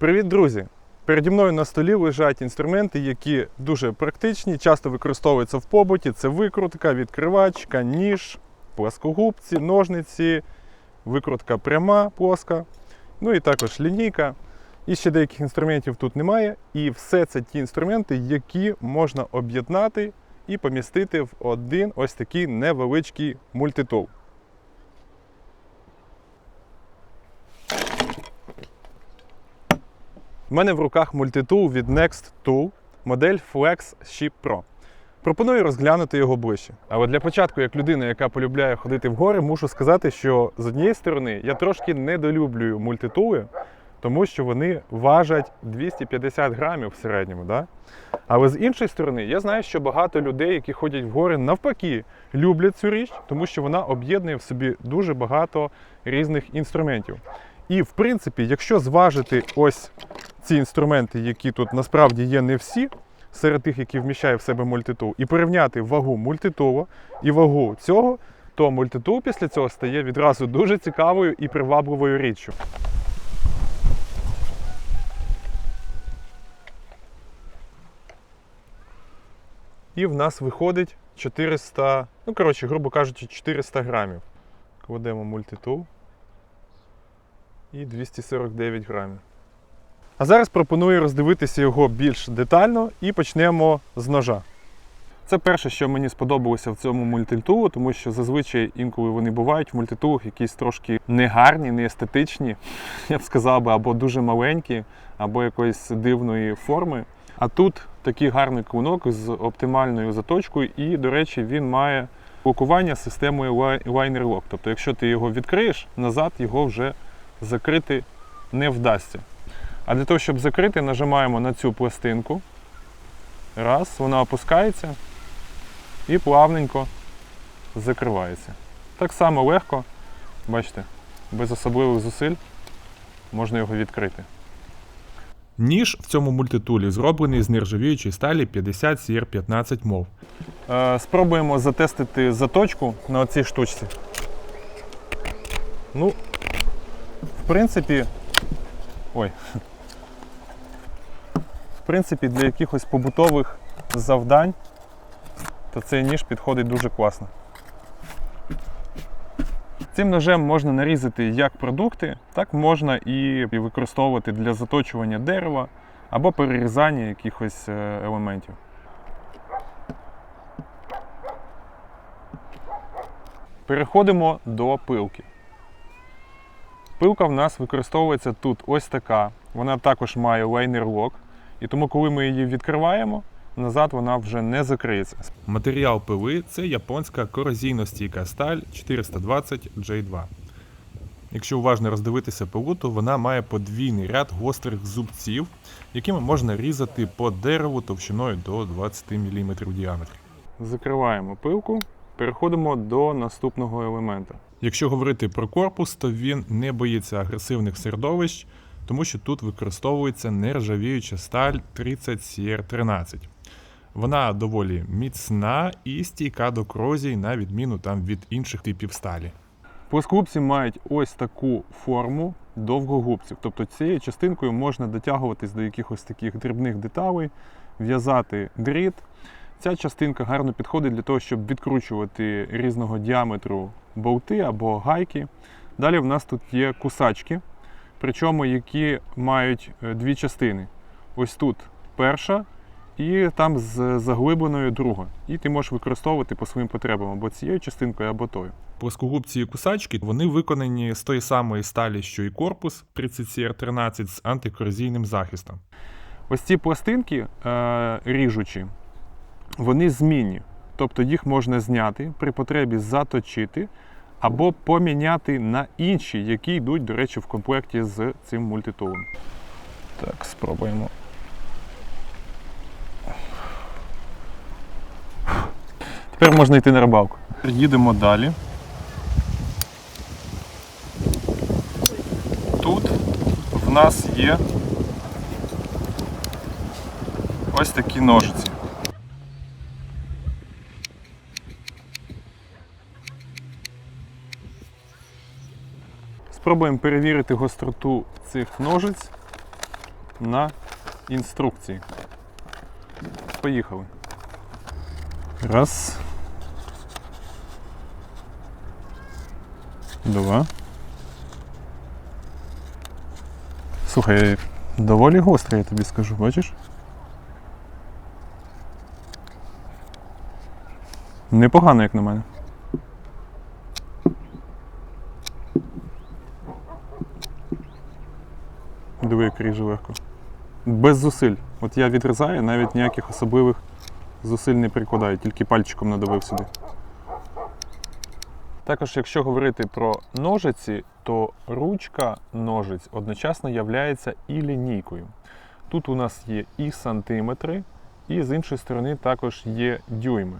Привіт, друзі! Переді мною на столі лежать інструменти, які дуже практичні, часто використовуються в побуті. Це викрутка, відкривачка, ніж, пласкогубці, ножниці, викрутка пряма, плоска, ну і також лінійка. І ще деяких інструментів тут немає. І все це ті інструменти, які можна об'єднати і помістити в один ось такий невеличкий мультитул. У мене в руках мультитул від Next Tool, модель Flex Ship Pro. Пропоную розглянути його ближче. Але для початку, як людина, яка полюбляє ходити в гори, мушу сказати, що з однієї сторони я трошки недолюблюю мультитули, тому що вони важать 250 грамів в середньому. Да? Але з іншої сторони, я знаю, що багато людей, які ходять в гори, навпаки, люблять цю річ, тому що вона об'єднує в собі дуже багато різних інструментів. І в принципі, якщо зважити ось ці інструменти, які тут насправді є не всі, серед тих, які вміщає в себе мультитул, і порівняти вагу мультитулу і вагу цього, то мультитул після цього стає відразу дуже цікавою і привабливою річчю. І в нас виходить 400, ну коротше, грубо кажучи, 400 грамів. Кладемо мультитул і 249 грамів. А зараз пропоную роздивитися його більш детально і почнемо з ножа. Це перше, що мені сподобалося в цьому мультитулу, тому що зазвичай інколи вони бувають в мультитулах якісь трошки негарні, не естетичні, я б сказав би, або дуже маленькі, або якоїсь дивної форми. А тут такий гарний клинок з оптимальною заточкою, і, до речі, він має блокування системою Li- Liner Lock. Тобто, якщо ти його відкриєш, назад його вже закрити не вдасться. А для того, щоб закрити, нажимаємо на цю пластинку. Раз, вона опускається і плавненько закривається. Так само легко, бачите, без особливих зусиль можна його відкрити. Ніж в цьому мультитулі зроблений з нержавіючої сталі 50 CR15 мов. Е, Спробуємо затестити заточку на оцій штучці. Ну, в принципі, ой. Принципі, для якихось побутових завдань, то цей ніж підходить дуже класно. Цим ножем можна нарізати як продукти, так можна і використовувати для заточування дерева або перерізання якихось е, елементів. Переходимо до пилки. Пилка в нас використовується тут ось така. Вона також має лайнер лок. І тому, коли ми її відкриваємо, назад вона вже не закриється. Матеріал пили це японська корозійно-стійка сталь 420 J2. Якщо уважно роздивитися пилу, то вона має подвійний ряд гострих зубців, якими можна різати по дереву товщиною до 20 мм в діаметрі. Закриваємо пилку, переходимо до наступного елемента. Якщо говорити про корпус, то він не боїться агресивних середовищ, тому що тут використовується нержавіюча сталь 30CR13. Вона доволі міцна і стійка до корозії, на відміну там від інших типів сталі. Плоскогубці мають ось таку форму довгогубців. Тобто цією частинкою можна дотягуватись до якихось таких дрібних деталей, в'язати дріт. Ця частинка гарно підходить для того, щоб відкручувати різного діаметру болти або гайки. Далі в нас тут є кусачки, причому які мають е, дві частини. Ось тут перша, і там з заглибленою друга. І ти можеш використовувати по своїм потребам або цією частинкою, або тою. Плоскогубці і кусачки вони виконані з тої самої сталі, що і корпус 30CR13 з антикорозійним захистом. Ось ці пластинки е, ріжучі, вони змінні. Тобто їх можна зняти при потребі заточити або поміняти на інші, які йдуть, до речі, в комплекті з цим мультитулом. Так, спробуємо. Тепер можна йти на рибалку. Їдемо далі. Тут в нас є ось такі ножиці. Спробуємо перевірити гостроту цих ножиць. на інструкції. Поїхали. Раз. Два. Слухай, доволі гострий, я тобі скажу, бачиш? Непогано, як на мене. Диви, як легко. Без зусиль. От я відрізаю, навіть ніяких особливих зусиль не прикладаю, тільки пальчиком надавив сюди. Також, якщо говорити про ножиці, то ручка ножиць одночасно являється і лінійкою. Тут у нас є і сантиметри, і з іншої сторони також є дюйми.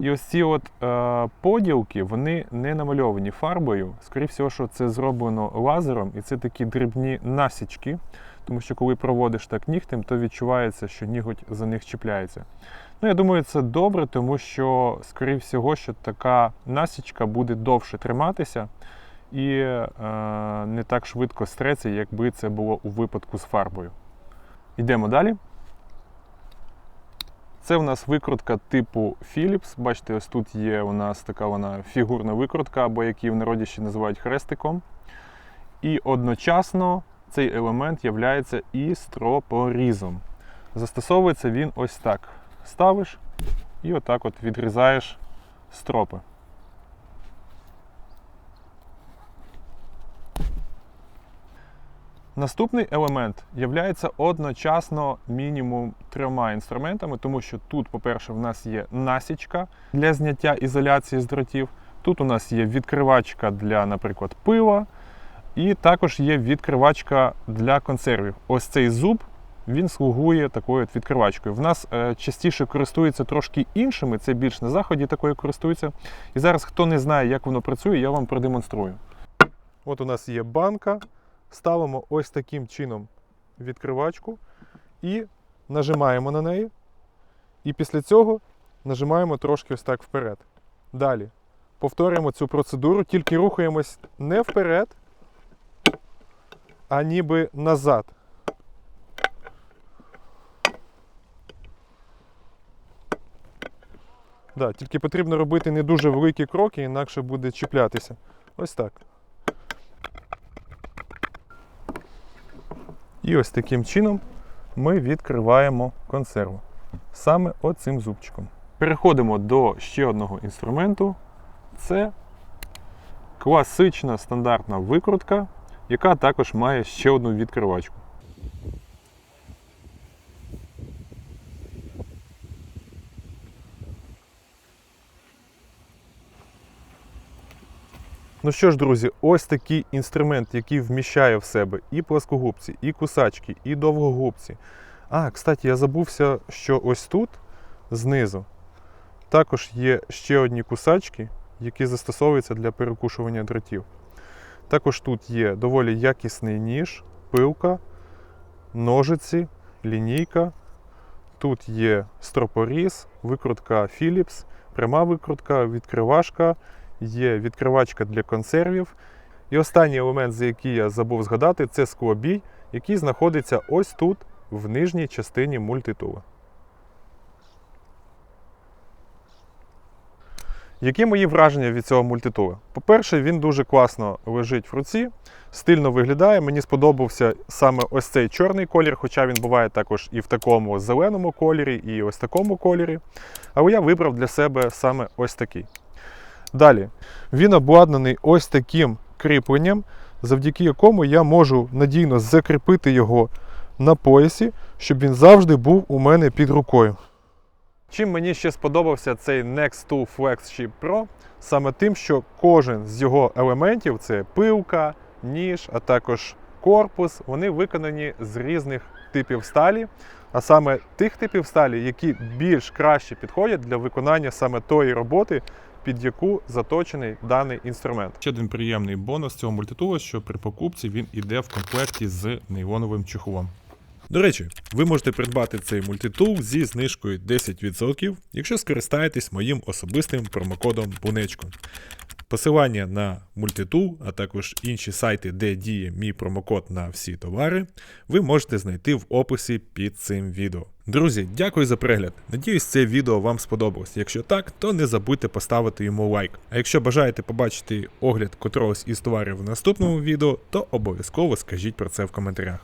І ось ці от е, поділки, вони не намальовані фарбою. Скоріше всього, що це зроблено лазером, і це такі дрібні насічки. Тому що коли проводиш так нігтем, то відчувається, що ніготь за них чіпляється. Ну, я думаю, це добре, тому що, скоріше всього, що така насічка буде довше триматися і е, не так швидко стреться, якби це було у випадку з фарбою. Йдемо далі. Це у нас викрутка типу Philips. Бачите, ось тут є у нас така вона фігурна викрутка, або які в народі ще називають хрестиком. І одночасно цей елемент є і стропорізом. Застосовується він ось так. Ставиш і отак от відрізаєш стропи. Наступний елемент є одночасно мінімум трьома інструментами, тому що тут, по-перше, в нас є насічка для зняття ізоляції з дротів. Тут у нас є відкривачка для, наприклад, пива, і також є відкривачка для консервів. Ось цей зуб він слугує такою от відкривачкою. В нас е, частіше користуються трошки іншими, це більш на заході такою користуються. І зараз, хто не знає, як воно працює, я вам продемонструю. От у нас є банка. Ставимо ось таким чином відкривачку і нажимаємо на неї. І після цього нажимаємо трошки ось так вперед. Далі повторюємо цю процедуру, тільки рухаємось не вперед, а ніби назад. Да, тільки потрібно робити не дуже великі кроки, інакше буде чіплятися. Ось так. І ось таким чином ми відкриваємо консерву. Саме оцим зубчиком. Переходимо до ще одного інструменту. Це класична стандартна викрутка, яка також має ще одну відкривачку. Ну що ж, друзі, ось такий інструмент, який вміщає в себе і плоскогубці, і кусачки, і довгогубці. А, кстати, я забувся, що ось тут знизу також є ще одні кусачки, які застосовуються для перекушування дротів. Також тут є доволі якісний ніж, пилка, ножиці, лінійка. Тут є стропоріз, викрутка Philips, пряма викрутка, відкривашка, є відкривачка для консервів. І останній елемент, за який я забув згадати, це склобій, який знаходиться ось тут, в нижній частині мультитула. Які мої враження від цього мультитула? По-перше, він дуже класно лежить в руці, стильно виглядає. Мені сподобався саме ось цей чорний колір, хоча він буває також і в такому зеленому кольорі, і ось такому кольорі. Але я вибрав для себе саме ось такий. Далі, він обладнаний ось таким кріпленням, завдяки якому я можу надійно закріпити його на поясі, щоб він завжди був у мене під рукою. Чим мені ще сподобався цей Next Tool Flex Chip Pro, саме тим, що кожен з його елементів це пилка, ніж, а також корпус, вони виконані з різних типів сталі, а саме тих типів сталі, які більш краще підходять для виконання саме тої роботи, під яку заточений даний інструмент. Ще один приємний бонус цього мультитула, що при покупці він іде в комплекті з нейлоновим чехлом. До речі, ви можете придбати цей мультитул зі знижкою 10%, якщо скористаєтесь моїм особистим промокодом Бунечко. Посилання на Multitool, а також інші сайти, де діє мій промокод на всі товари, ви можете знайти в описі під цим відео. Друзі, дякую за перегляд. Надіюсь, це відео вам сподобалось. Якщо так, то не забудьте поставити йому лайк. А якщо бажаєте побачити огляд котрогось із товарів в наступному відео, то обов'язково скажіть про це в коментарях.